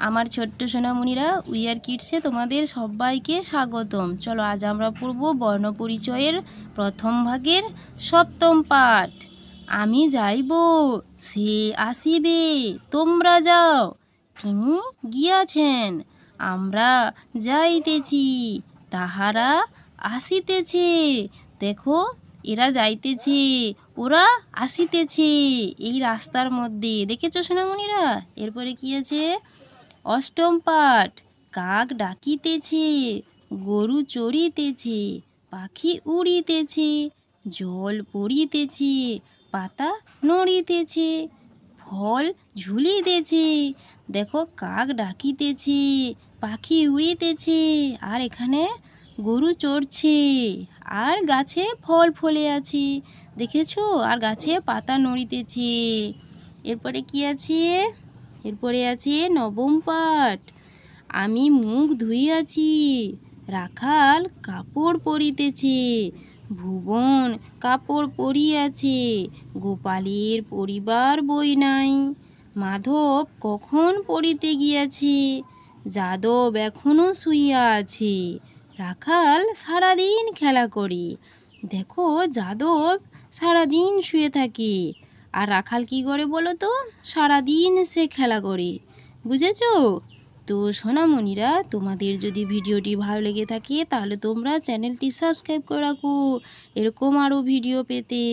আমার ছোট্ট সোনামণিরা উইয়ার কিডসে তোমাদের সবাইকে স্বাগতম। চলো, আজ আমরা পড়ব বর্ণপরিচয়ের প্রথম ভাগের সপ্তম পাঠ। আমি যাইব, সে আসিবে, তোমরা যাও। তিনি গিয়াছেন, আমরা যাইতেছি, তাহারা আসিতেছে। দেখো, এরা যাইতেছে, ওরা আসিতেছে। এই রাস্তার মধ্যে, দেখেছ সোনামণিরা? এরপরে কি আছে? অষ্টম পাঠ। কাক ডাকিতেছে, গরু চড়িতেছে পাখি উড়িতেছে, জল পড়িতেছে, পাতা নড়িতেছে, ফল ঝুলিতেছে। দেখো কাক ডাকিতেছে, পাখি উড়িতেছে, আর এখানে গরু চড়ছে, আর গাছে ফল ফলে আছে। দেখেছ? আর গাছে পাতা নড়িতেছে। এরপরে কি আছে? এরপরে আছে নবম পাঠ। আমি মুখ ধুইয়াছি, রাখাল কাপড় পরিতেছে, ভুবন কাপড় পরিয়াছে, গোপালের পরিবার বই নাই। মাধব কখন পড়িতে গিয়াছে, যাদব এখনও শুইয়া আছে। রাখাল সারাদিন খেলা করে, দেখো যাদব সারাদিন শুয়ে থাকে। আর রাখাল কি করে বলো তো? সারাদিন সে খেলা করে। বুঝেছ? তো সোনামণিরা, তোমাদের যদি ভিডিওটি ভালো লেগে থাকে, তাহলে তোমরা চ্যানেলটি সাবস্ক্রাইব করে রাখো। এরকম আরও ভিডিও পেতে।